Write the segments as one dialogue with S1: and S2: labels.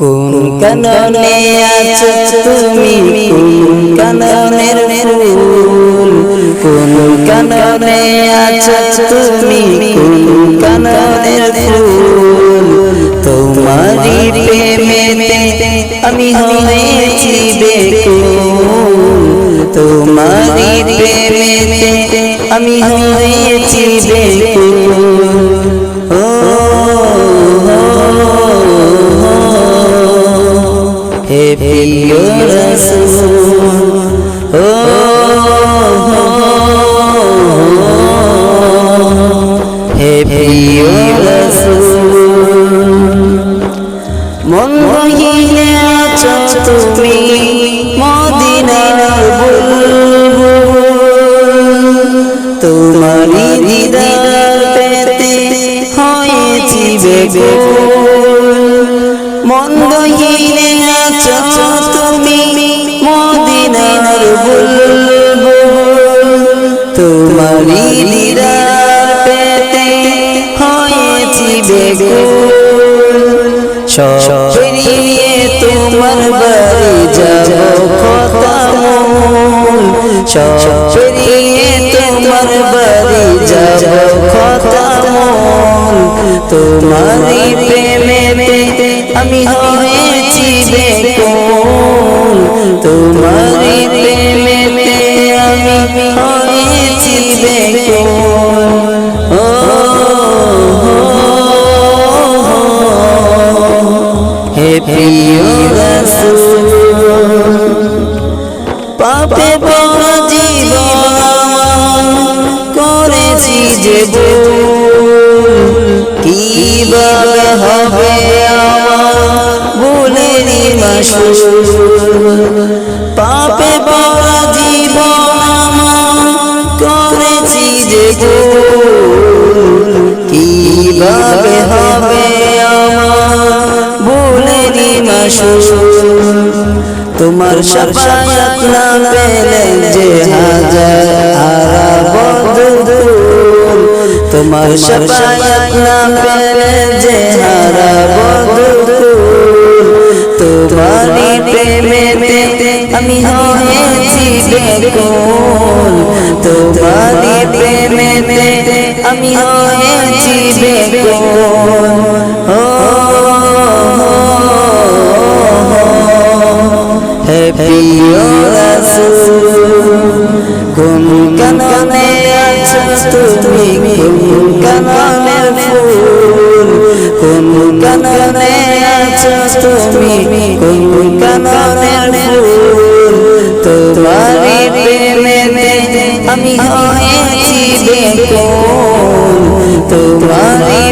S1: কোন কাননে আছো তুমি? কোন কাননের ফুল? কোন কাননে আছো তুমি? কোন কাননের ফুল? তোমারি প্রেমেতে আমি হয়েছি বেকুল। তোমারি প্রেমেতে আমি মন রহিলে আছো তুমি মদিনার বুলবুল। তোমারি দিদার পেতে হয়েছি বেগুল তোমারি দিদার পেতে হয়েছি বেগুল সব পেরিয়ে তোমার বাড়ি যাব খতামুল সব পেরিয়ে তোমার বাড়ি যাব খতামুল তোমারি প্রেমেতে আমি হয়েছি প্রিয় রসূল পাপে বড় জীবন করেছি যে ভুল। কীভাবে হবে ভুলেরই মাসুল পাপে বড় জীবন করেছি যে কীভাবে তোমার সফায়াত না পেলে যে হাজার আরাবদুল তোমার সফায়াত না পেলে যে হারাবদুল তোমারি প্রেমেতে আমি হয়েছি বেকুল। তোমারি প্রেমেতে আমি হয়েছি কোন কাননে তুমি কোন কাননের ফুল কোন কাননে আছো তুমি কোন কাননের ফুল তোমারি প্রেমেতে আমি হয়েছি বেকুল। তোমারি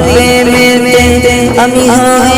S1: আমি হয়েছি